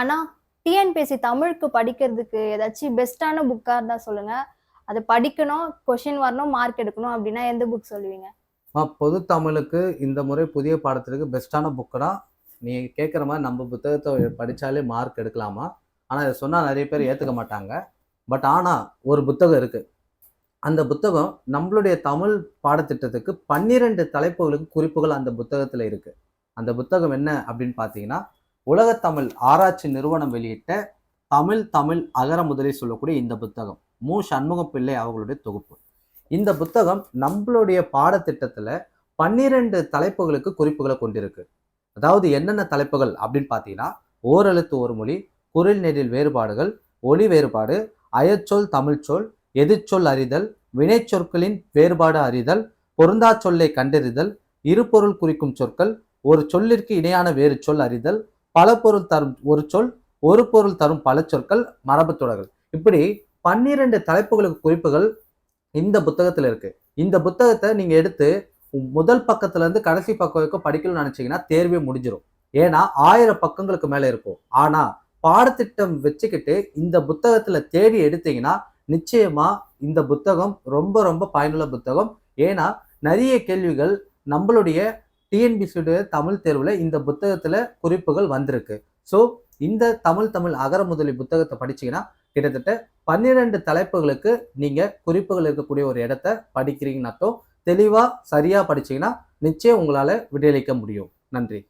ஆனா டிஎன்பிஎஸ்சி தமிழுக்கு படிக்கிறதுக்கு ஏதாச்சும் பெஸ்ட்டான புக்கா இருந்தா சொல்லுங்க. அதை படிக்கணும் கொஷின் வரணும் மார்க் எடுக்கணும் அப்படின்னா எந்த புக் சொல்லுவீங்க? பொது தமிழுக்கு இந்த முறை புதிய பாடத்திற்கு பெஸ்ட்டான புக்குனா நீ கேட்குற மாதிரி நம்ம புத்தகத்தை படித்தாலே மார்க் எடுக்கலாமா? ஆனால் இதை சொன்னால் நிறைய பேர் ஏற்றுக்க மாட்டாங்க. பட் ஆனால் ஒரு புத்தகம் இருக்குது அந்த புத்தகம் நம்மளுடைய தமிழ் பாடத்திட்டத்துக்கு பன்னிரெண்டு தலைப்புகளுக்கு குறிப்புகள் அந்த புத்தகத்தில் இருக்குது அந்த புத்தகம் என்ன அப்படின்னு பார்த்தீங்கன்னா உலகத்தமிழ் ஆராய்ச்சி நிறுவனம் வெளியிட்ட தமிழ் தமிழ் அகர முதலில் சொல்லக்கூடிய இந்த புத்தகம் மு. சண்முகம் பிள்ளை அவர்களுடைய தொகுப்பு. இந்த புத்தகம் நம்மளுடைய பாடத்திட்டத்தில் பன்னிரெண்டு தலைப்புகளுக்கு குறிப்புகளை கொண்டிருக்கு. அதாவது என்னென்ன தலைப்புகள் அப்படின்னு பார்த்தீங்கன்னா ஓரெழுத்து ஒரு மொழி குரல் நெறில் வேறுபாடுகள் ஒளி வேறுபாடு அயச்சொல் தமிழ்ச்சொல் எதிர்ச்சொல் அறிதல் வினைச்சொற்களின் வேறுபாடு அறிதல் பொருந்தா சொல்லை கண்டறிதல் இருபொருள் குறிக்கும் சொற்கள் ஒரு சொல்லிற்கு இணையான வேறு சொல் அறிதல் பல பொருள் தரும் ஒரு சொல் ஒரு பொருள் தரும் பல சொற்கள் மரபு தொடர்கள். இப்படி பன்னிரண்டு தலைப்புகளுக்கு குறிப்புகள் இந்த புத்தகத்தில் இருக்கு. இந்த புத்தகத்தை நீங்க எடுத்து முதல் பக்கத்துல இருந்து கடைசி பக்கம் வரைக்கும் படிக்கணும்னு நினைச்சீங்கன்னா தேர்வே முடிஞ்சிடும் ஏன்னா ஆயிரம் பக்கங்களுக்கு மேல இருக்கும். ஆனா பாடத்திட்டம் வச்சுக்கிட்டு இந்த புத்தகத்துல தேடி எடுத்தீங்கன்னா நிச்சயமா இந்த புத்தகம் ரொம்ப ரொம்ப பயனுள்ள புத்தகம். ஏன்னா நிறைய கேள்விகள் நம்மளுடைய டிஎன்பிசியுடைய தமிழ் தேர்வில் இந்த புத்தகத்தில் குறிப்புகள் வந்திருக்கு. ஸோ இந்த தமிழ் தமிழ் அகர முதலி புத்தகத்தை படிச்சீங்கன்னா கிட்டத்தட்ட பன்னிரெண்டு தலைப்புகளுக்கு நீங்கள் குறிப்புகள் இருக்கக்கூடிய ஒரு இடத்த படிக்கிறீங்கன்னு தெளிவாக சரியாக படிச்சிங்கன்னா படிச்சீங்கன்னா நிச்சயம் உங்களால் விடையளிக்க முடியும். நன்றி.